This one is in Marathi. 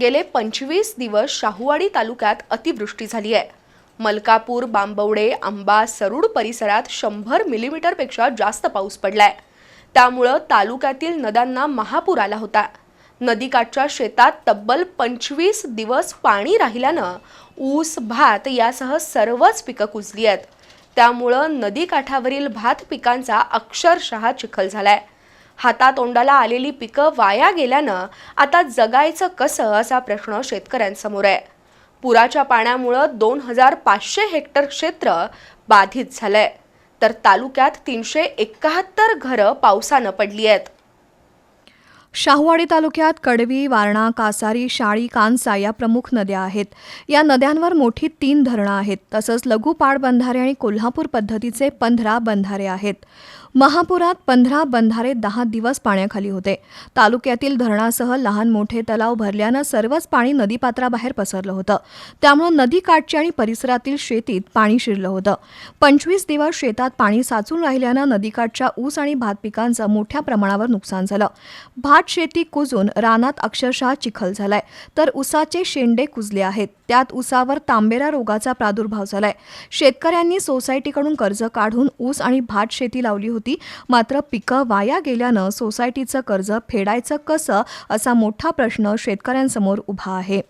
गेले पंचवीस दिवस शाहूवाडी तालुक्यात अतिवृष्टी झाली आहे. मलकापूर बांबवडे आंबा सरूड परिसरात शंभर मिलीमीटरपेक्षा जास्त पाऊस पडलाय. त्यामुळं तालुक्यातील नद्यांना महापूर आला होता. नदीकाठच्या शेतात तब्बल पंचवीस दिवस पाणी राहिल्यानं ऊस भात यासह सर्वच पिकं कुजली आहेत. त्यामुळं नदीकाठावरील भात पिकांचा अक्षरशः चिखल झालाय. हातातोंडाला आलेली पिकं वाया गेल्यानं आता जगायचं कसं असा प्रश्न शेतकऱ्यांसमोर आहे. पुराच्या पाण्यामुळं दोन हजार पाचशे हेक्टर क्षेत्र बाधित झालंय. तर तालुक्यात तीनशे एकाहत्तर घरं पावसानं पडली आहेत. शाहूवाडी तालुक्यात कडवी वारणा कासारी शाळी कांसा या प्रमुख नद्या आहेत. या नद्यांवर मोठी तीन धरणं आहेत. तसंच लघु पाटबंधारे आणि कोल्हापूर पद्धतीचे पंधरा बंधारे आहेत. महापुरात पंधरा बंधारे दहा दिवस पाण्याखाली होते. तालुक्यातील धरणासह लहान मोठे तलाव भरल्यानं सर्वच पाणी नदीपात्राबाहेर पसरलं होतं. त्यामुळं नदीकाठच्या आणि परिसरातील शेतीत पाणी शिरलं होतं. पंचवीस दिवस शेतात पाणी साचून राहिल्यानं नदीकाठच्या ऊस आणि भात पिकांचं मोठ्या प्रमाणावर नुकसान झालं. भात शेती कुजून रानात अक्षरशः चिखल झालाय. तर ऊसाचे शेंडे कुजले आहेत. त्यात उसावर तांबेरा रोगाचा प्रादुर्भाव झालाय. शेतकऱ्यांनी सोसायटीकडून कर्ज काढून ऊस आणि भात शेती लावली होती. मात्र पिकं वाया गेल्यानं सोसायटीचं कर्ज फेडायचं कसं असा मोठा प्रश्न शेतकऱ्यांसमोर उभा आहे.